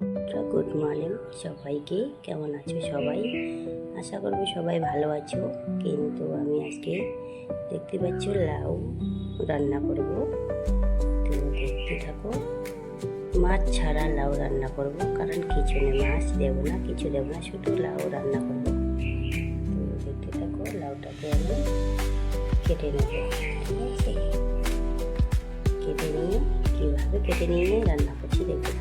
Good morning সবাইকে। কেমন আছো সবাই? আশা করব সবাই ভালো আছো। কিন্তু আমি আজকে দেখতে পাচ্ছ লাউ রান্না করব। তো দেখতে থাকো, মাছ ছাড়া লাউ রান্না করব। কারণ কিছু নেই মাছ দেবো না, কিছু দেবো না, শুধু লাউ রান্না করব। তো দেখতে থাকো, লাউটাকে আমি কেটে নেব। ঠিক আছে? কেটে নিয়ে, কীভাবে কেটে নিয়ে রান্না করছি দেখতে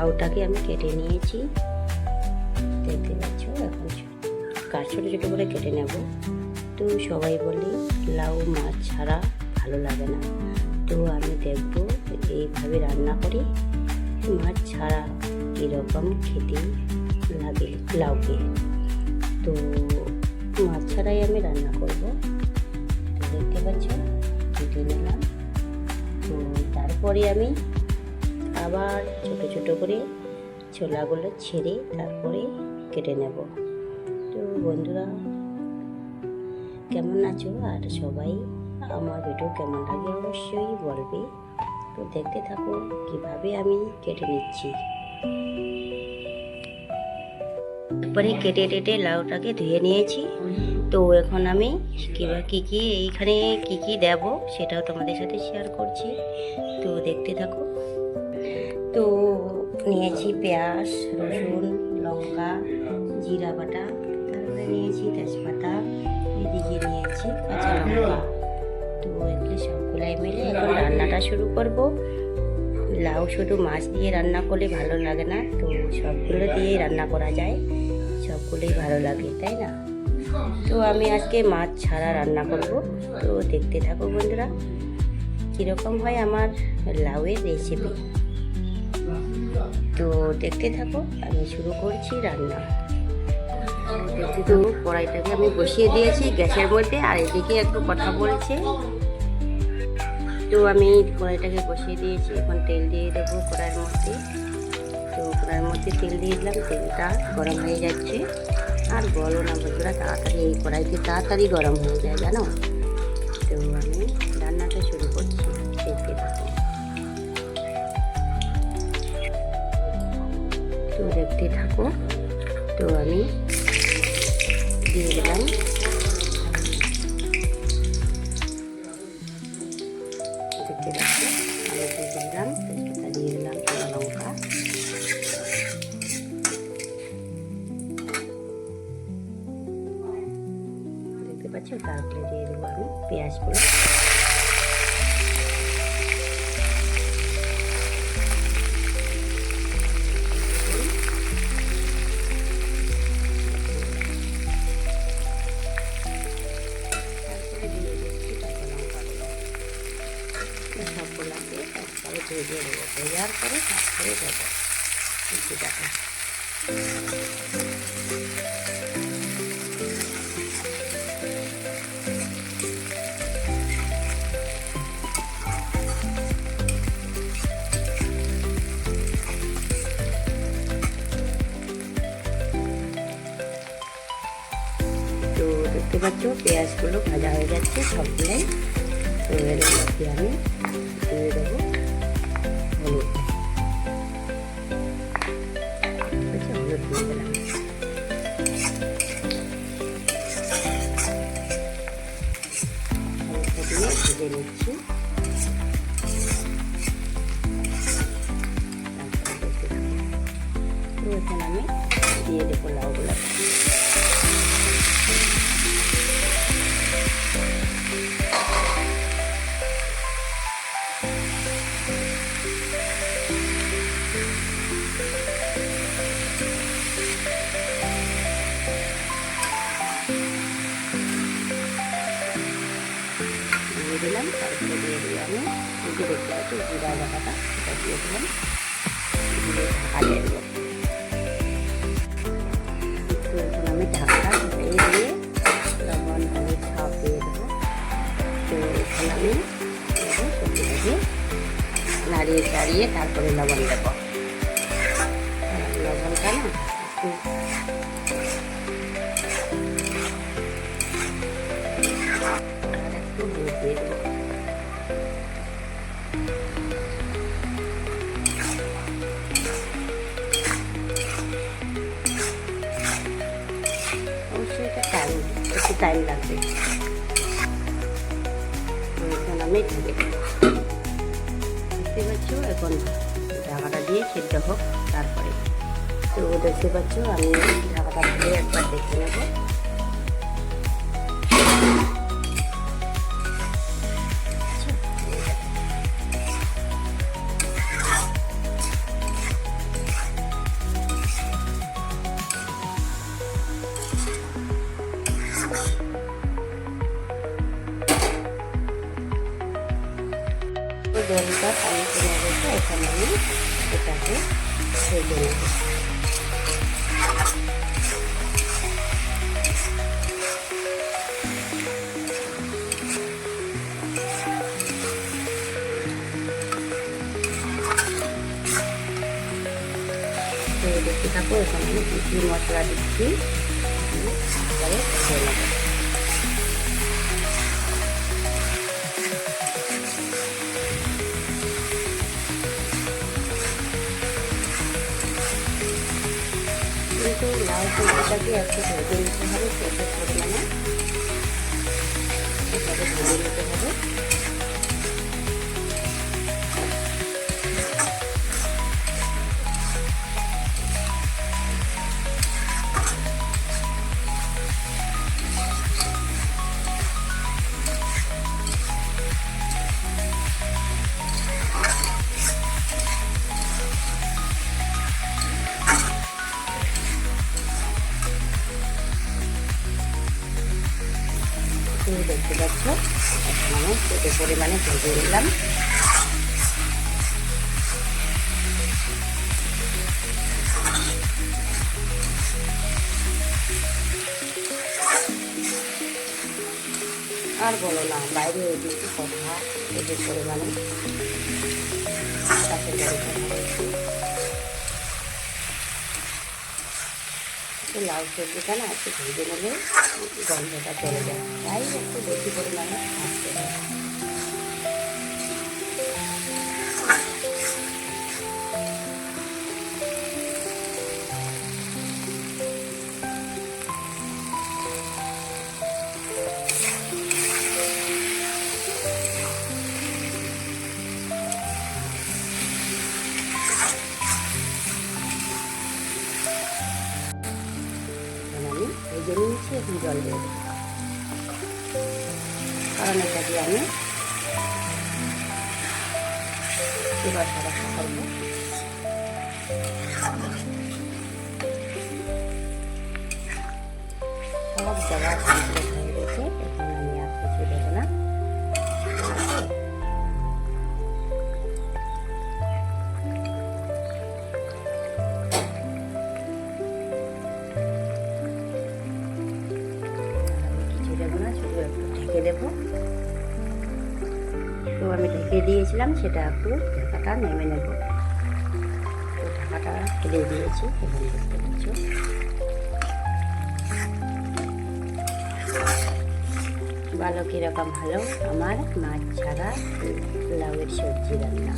লাউটাকে আমি কেটে নিয়েছি। দেখতে পাচ্ছ, এখন কাজ ছোটো ছোটো করে কেটে নেব। তো সবাই বলি লাউ মাছ ছাড়া ভালো লাগে না। তো আমি দেখব এইভাবে রান্না করি মাছ ছাড়া কীরকম খেতে লাগে লাউকে। তো মাছ ছাড়াই আমি রান্না করব। দেখতে পাচ্ছ, কেটে নিলাম। তো তারপরে আমি আবার ছোট ছোট করে ছোলাগুলো ছেড়ে তারপরে কেটে নেব। তো বন্ধুরা, কেমন আছো? আর সবাই আমার ভিডিও কেমন লাগে অবশ্যই বলবে। তো দেখতে থাকো কীভাবে আমি কেটে নিচ্ছি। তারপরে কেটে টেটে লাউটাকে ধুয়ে নিয়েছি। তো এখন আমি কিবা কী কী এইখানে কী কী দেব সেটাও তোমাদের সাথে শেয়ার করছি। তো দেখতে থাকো। তো নিয়েছি পেঁয়াজ, রসুন, লঙ্কা, জিরা বাটা, তারপরে নিয়েছি তেজপাতা, এদিকে নিয়েছি কাঁচা লঙ্কা। তো এগুলো সবগুলাই মিলে এখন রান্নাটা শুরু করব। লাউ শুধু মাছ দিয়ে রান্না করলে ভালো লাগে না, তো সবগুলো দিয়েই রান্না করা যায়, সবগুলোই ভালো লাগে, তাই না? তো আমি আজকে মাছ ছাড়া রান্না করব, তো দেখতে থাকো বন্ধুরা। কীরকম হয় আমার লাউয়ের রেসিপি তো দেখতে থাকো, আমি শুরু করছি রান্না। তো কড়াইটাকে আমি বসিয়ে দিয়েছি গ্যাসের মধ্যে, আর এদিকে একটু কথা বলছে। তো আমি কড়াইটাকে বসিয়ে দিয়েছি, এখন তেল দিয়ে দেবো কড়াইয়ের মধ্যে। তো কড়াইয়ের মধ্যে তেল দিয়ে দিলাম, তেলটা গরম হয়ে যাচ্ছে। আর বলো না বন্ধুরা, তাড়াতাড়ি, এই কড়াইতে তাড়াতাড়ি গরম হয়ে যায়, জানো? তো আমি? রান্নাটা শুরু করছি। দেখতে থাকো তো দেখতে থাকো। তো আমি দিয়ে দিলাম। দেখতে পাচ্ছি? আমি দিয়ে দিলাম। লঙ্কা। দিয়ে দিচ্ছি কাঁচা লঙ্কাগুলো সবগুলোকে তারপরে ভেজে দেবো ভেজার পরে তারপরে দেবো মিষ্টিটাকে পেঁয়াজগুলো ভাজা হয়ে যাচ্ছে সবগুলোই তো এর মধ্যে আমি দিয়ে দেবো হলুদ। দিয়ে ভেজে নিচ্ছি। এখানে আমি দিয়ে দেবো লাউগুলো দিলাম, তারপরে দিয়ে দিই আমি এই দেখতে পাচ্ছি জিরা বাটাটা সেটা দিয়ে দিলাম। দিয়ে দিয়ে এখন আমি ঢাকা দিয়ে দিয়ে লবণ দিয়ে তো আমি সবজিটাকে নাড়িয়ে চাড়িয়ে তারপরে লবণ দেবো। দেবো দেখতে পাচ্ছ? এখন ঢাকাটা দিয়ে সেদ্ধ হোক তারপরে তো দেখতে পাচ্ছ আমি ঢাকাটা দিয়ে একবার দেখে নেব এটাকে ভেজে নেব তো দেখতে থাকো এখানে আমি কী কী মশলা দিচ্ছি আমি তারপরে সবজিটাকে একটু ভেজে নিতে হবে প্রচুর পরিমাণে এটাকে নিতে হবে। প্রচুর পরিমাণে ভেজে নিলাম আর বলো না বাইরে এদিকে কথা প্রচুর পরিমাণে। সাথে একটু লাউ সবজিটা না একটু ভেজে নিলে গন্ধটা চলে যায়। তাই একটু বেশি পরিমাণে আসতে এবার সারা করব সব জায়গা ঢেকে দিয়েছিলাম সেটা একটু ঢাকাটা নেমে নেব। ঢাকাটা ফেলে দিয়েছি দেখতে পাচ্ছ। ভালো কীরকম হলো আমার মাছ ছাড়া লাউয়ের সবজি রান্না।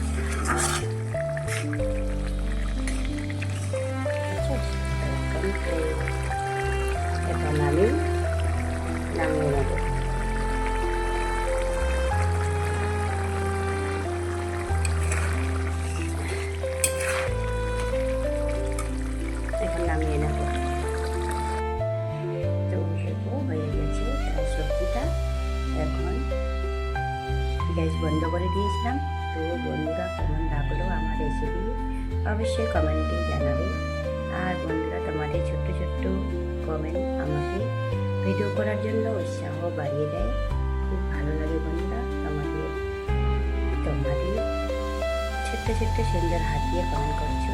আচ্ছা, আমি গ্যাস বন্ধ করে দিয়েছিলাম। তো বন্ধুরা, কেমন লাগল আমার রেসিপি অবশ্যই কমেন্টে জানাবে। আর বন্ধুরা, তোমাদের ছোট্ট ছোট্ট কমেন্ট আমাকে ভিডিও করার জন্য উৎসাহ বাড়িয়ে দেয়। খুব ভালো লাগে বন্ধুরা, তোমাদের তোমাদের ছোট্ট ছোট্ট সুন্দর হাত দিয়ে কমেন্ট করছ।